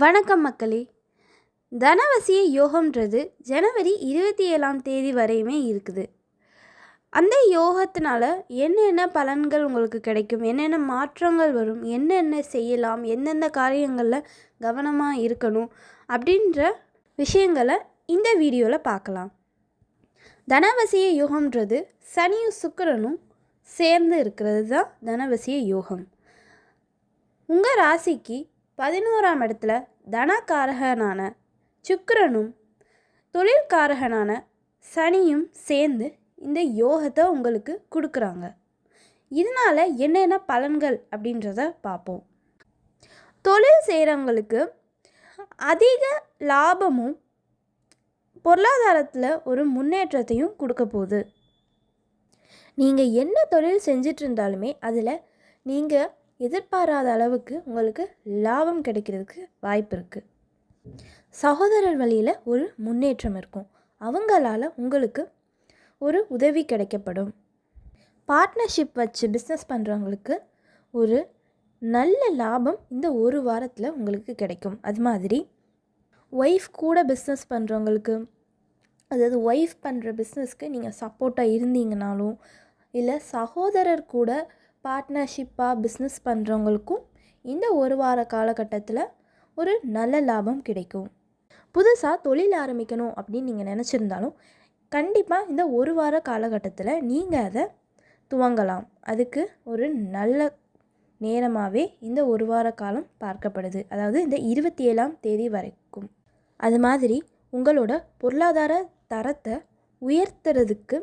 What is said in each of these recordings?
வணக்கம் மக்களே. தனவசிய யோகம்ன்றது ஜனவரி இருபத்தி ஏழாம் தேதி வரையுமே இருக்குது. அந்த யோகத்தினால என்னென்ன பலன்கள் உங்களுக்கு கிடைக்கும் என்னென்ன மாற்றங்கள் வரும் என்னென்ன செய்யலாம் எந்தெந்த காரியங்களில் கவனமாக இருக்கணும் அப்படின்ற விஷயங்களை இந்த வீடியோவில் பார்க்கலாம். தனவசிய யோகம்ன்றது சனியும் சுக்கரனும் சேர்ந்து இருக்கிறது தான் தனவசிய யோகம். உங்கள் ராசிக்கு பதினோராம் இடத்துல தனகாரகனான சுக்கரனும் தொழில்காரகனான சனியும் சேர்ந்து இந்த யோகத்தை உங்களுக்கு கொடுக்குறாங்க. இதனால் என்னென்ன பலன்கள் அப்படின்றத பார்ப்போம். தொழில் செய்கிறவங்களுக்கு அதிக லாபமும் பொருளாதாரத்தில் ஒரு முன்னேற்றத்தையும் கொடுக்க போகுது. நீங்கள் என்ன தொழில் செஞ்சிட்ருந்தாலுமே அதில் நீங்கள் எதிர்பாராத அளவுக்கு உங்களுக்கு லாபம் கிடைக்கிறதுக்கு வாய்ப்பு இருக்குது சகோதரர் வழியில் ஒரு முன்னேற்றம் இருக்கும். அவங்களால உங்களுக்கு ஒரு உதவி கிடைக்கப்படும். பார்ட்னர்ஷிப் வச்சு பிஸ்னஸ் பண்ணுறவங்களுக்கு ஒரு நல்ல லாபம் இந்த ஒரு வாரத்தில் உங்களுக்கு கிடைக்கும். அது மாதிரி ஒய்ஃப் கூட பிஸ்னஸ் பண்ணுறவங்களுக்கு அதாவது ஒய்ஃப் பண்ணுற பிஸ்னஸ்க்கு நீங்கள் சப்போர்ட்டாக இருந்தீங்கனாலும் இல்லை சகோதரர் கூட பார்ட்னர்ஷிப்பாக பிஸ்னஸ் பண்ணுறவங்களுக்கும் இந்த ஒரு வார காலகட்டத்தில் ஒரு நல்ல லாபம் கிடைக்கும். புதுசாக தொழில் ஆரம்பிக்கணும் அப்படின்னு நீங்கள் நினச்சிருந்தாலும் கண்டிப்பாக இந்த ஒரு வார காலகட்டத்தில் நீங்கள் அதை துவங்கலாம். அதுக்கு ஒரு நல்ல நேரமாகவே இந்த ஒரு வார காலம் பார்க்கப்படுது. அதாவது இந்த இருபத்தி ஏழாம் தேதி வரைக்கும். அது மாதிரி உங்களோட பொருளாதார தரத்தை உயர்த்துறதுக்கு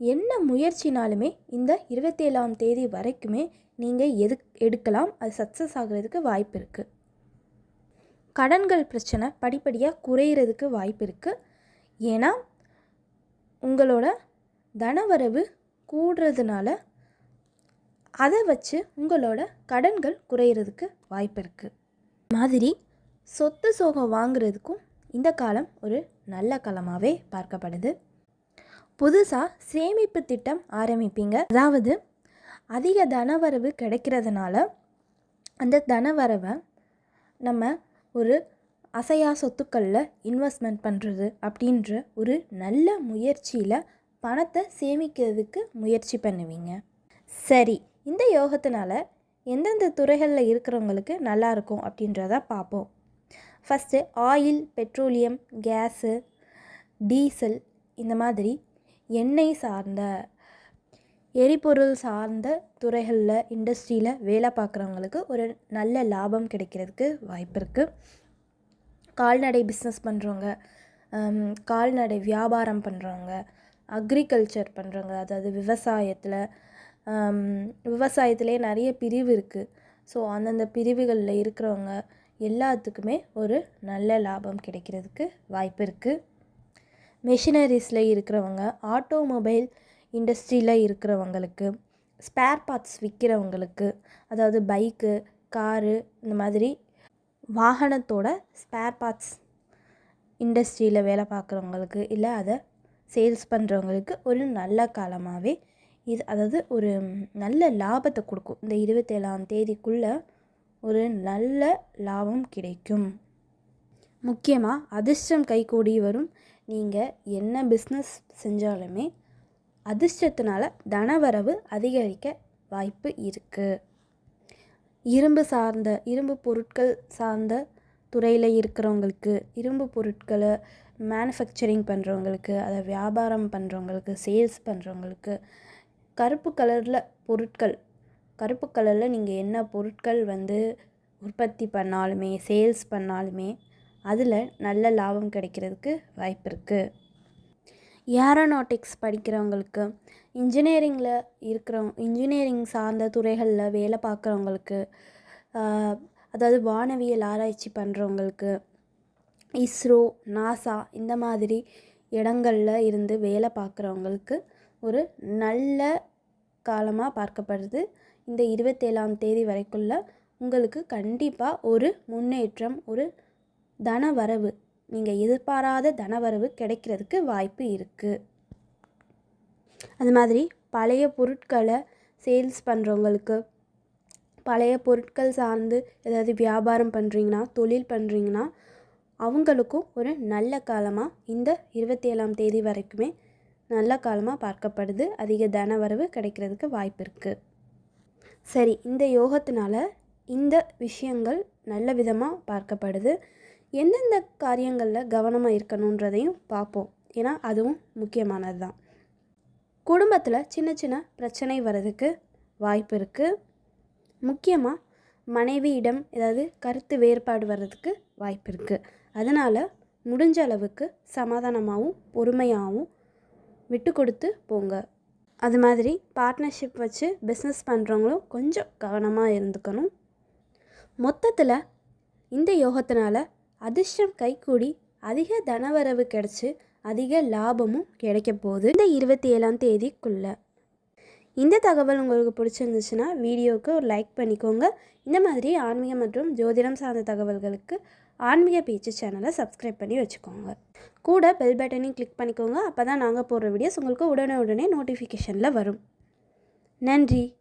என்ன முயற்சினாலுமே இந்த இருபத்தேழாம் தேதி வரைக்குமே நீங்கள் எது எடுக்கலாம். அது சக்ஸஸ் ஆகிறதுக்கு வாய்ப்பு இருக்குது கடன்கள் பிரச்சனை படிப்படியாக குறையிறதுக்கு வாய்ப்பு இருக்குது ஏன்னா உங்களோட தனவரவு கூடுறதுனால அதை வச்சு உங்களோட கடன்கள் குறையிறதுக்கு வாய்ப்பு இருக்குது மாதிரி சொத்து சோகம் வாங்குறதுக்கும் இந்த காலம் ஒரு நல்ல காலமாகவே பார்க்கப்படுது. புதுசாக சேமிப்பு திட்டம் ஆரம்பிப்பீங்க. அதாவது அதிக தனவரவு கிடைக்கிறதுனால அந்த தனவரவை நம்ம ஒரு அசையா சொத்துக்களில் இன்வெஸ்ட்மெண்ட் பண்ணுறது அப்படின்ற ஒரு நல்ல முயற்சியில் பணத்தை சேமிக்கிறதுக்கு முயற்சி பண்ணுவீங்க. சரி இந்த யோகத்தினால எந்தெந்த துறைகளில் இருக்கிறவங்களுக்கு நல்லாயிருக்கும் அப்படின்றத பார்ப்போம் first oil petroleum gas diesel இந்த மாதிரி எண்ணெய் சார்ந்த எரிபொருள் சார்ந்த துறைகளில் இண்டஸ்ட்ரியில் வேலை பார்க்குறவங்களுக்கு ஒரு நல்ல லாபம் கிடைக்கிறதுக்கு வாய்ப்பு இருக்குது கால்நடை பிஸ்னஸ் பண்ணுறவங்க கால்நடை வியாபாரம் பண்ணுறவங்க அக்ரிகல்ச்சர் பண்ணுறவங்க அதாவது விவசாயத்தில் விவசாயத்திலே நிறைய பிரிவு இருக்குது ஸோ அந்தந்த பிரிவுகளில் இருக்கிறவங்க எல்லாத்துக்குமே ஒரு நல்ல லாபம் கிடைக்கிறதுக்கு வாய்ப்பு இருக்குது மெஷினரிஸில் இருக்கிறவங்க ஆட்டோமொபைல் இண்டஸ்ட்ரியில் இருக்கிறவங்களுக்கு ஸ்பேர் பார்ட்ஸ் விற்கிறவங்களுக்கு அதாவது பைக்கு காரு இந்த மாதிரி வாகனத்தோட ஸ்பேர் பார்ட்ஸ் இண்டஸ்ட்ரியில் வேலை பார்க்குறவங்களுக்கு இல்லை அதை சேல்ஸ் பண்ணுறவங்களுக்கு ஒரு நல்ல காலமாகவே இது அதாவது ஒரு நல்ல லாபத்தை கொடுக்கும். இந்த இருபத்தேழாம் தேதிக்குள்ளே ஒரு நல்ல லாபம் கிடைக்கும். முக்கியமாக அதிர்ஷ்டம் கைகூடி வரும் நீங்கள் என்ன பிஸ்னஸ் செஞ்சாலுமே அதிர்ஷ்டத்தினால தனவரவு அதிகரிக்க வாய்ப்பு இருக்குது இரும்பு சார்ந்த இரும்பு பொருட்கள் சார்ந்த துறையில் இருக்கிறவங்களுக்கு இரும்பு பொருட்களை மேனுஃபேக்சரிங் பண்ணுறவங்களுக்கு அதை வியாபாரம் பண்ணுறவங்களுக்கு சேல்ஸ் பண்ணுறவங்களுக்கு கருப்பு கலரில் பொருட்கள் கருப்பு கலரில் நீங்கள் என்ன பொருட்கள் வந்து உற்பத்தி பண்ணாலுமே சேல்ஸ் பண்ணாலுமே அதில் நல்ல லாபம் கிடைக்கிறதுக்கு வாய்ப்பு இருக்குது ஏரோநாட்டிக்ஸ் படிக்கிறவங்களுக்கு இன்ஜினியரிங்கில் இருக்கிறவங்க இன்ஜினியரிங் சார்ந்த துறைகளில் வேலை பார்க்குறவங்களுக்கு அதாவது வானவியல் ஆராய்ச்சி பண்ணுறவங்களுக்கு இஸ்ரோ நாசா இந்த மாதிரி இடங்களில் இருந்து வேலை பார்க்குறவங்களுக்கு ஒரு நல்ல காலமாக பார்க்கப்படுது. இந்த இருபத்தேழாம் தேதி வரைக்குள்ள உங்களுக்கு கண்டிப்பாக ஒரு முன்னேற்றம் ஒரு தனவரவு. நீங்கள் எதிர்பாராத தனவரவு கிடைக்கிறதுக்கு வாய்ப்பு இருக்குது அது மாதிரி பழைய பொருட்களை சேல்ஸ் பண்ணுறவங்களுக்கு பழைய பொருட்கள் சார்ந்து ஏதாவது வியாபாரம் பண்ணுறீங்கன்னா தொழில் பண்ணுறீங்கன்னா அவங்களுக்கும் ஒரு நல்ல காலமாக இந்த இருபத்தி ஏழாம் தேதி வரைக்குமே நல்ல காலமாக பார்க்கப்படுது. அதிக தன வரவு கிடைக்கிறதுக்கு வாய்ப்பு இருக்குது சரி இந்த யோகத்தினால இந்த விஷயங்கள் நல்ல விதமாக பார்க்கப்படுது. எந்தெந்த காரியங்களில் கவனமாக இருக்கணுன்றதையும் பார்ப்போம். ஏன்னா அதுவும் முக்கியமானது தான் குடும்பத்தில் சின்ன சின்ன பிரச்சனை வர்றதுக்கு வாய்ப்பு இருக்குது முக்கியமாக மனைவியிடம் ஏதாவது கருத்து வேறுபாடு வர்றதுக்கு வாய்ப்பு இருக்குது அதனால் முடிஞ்ச அளவுக்கு சமாதானமாகவும் பொறுமையாகவும் விட்டு கொடுத்து போங்க. அது மாதிரி பார்ட்னர்ஷிப் வச்சு பிஸ்னஸ் பண்ணுறவங்களும் கொஞ்சம் கவனமாக இருந்துக்கணும். மொத்தத்தில் இந்த யோகத்தினால அதிர்ஷ்டம் கைகூடி அதிக தனவரவு கிடச்சி அதிக லாபமும் கிடைக்க போகுது இந்த இருபத்தி ஏழாம் தேதிக்குள்ளே. இந்த தகவல் உங்களுக்கு பிடிச்சிருந்துச்சுன்னா வீடியோவுக்கு ஒரு லைக் பண்ணிக்கோங்க. இந்த மாதிரி ஆன்மீகம் மற்றும் ஜோதிடம் சார்ந்த தகவல்களுக்கு ஆன்மீக பேச்சு சேனலை சப்ஸ்கிரைப் பண்ணி வச்சுக்கோங்க. கூட பெல் பட்டனையும் கிளிக் பண்ணிக்கோங்க. அப்போ தான் நாங்கள் போடுற வீடியோஸ் உங்களுக்கு உடனே உடனே நோட்டிஃபிகேஷனில் வரும். நன்றி.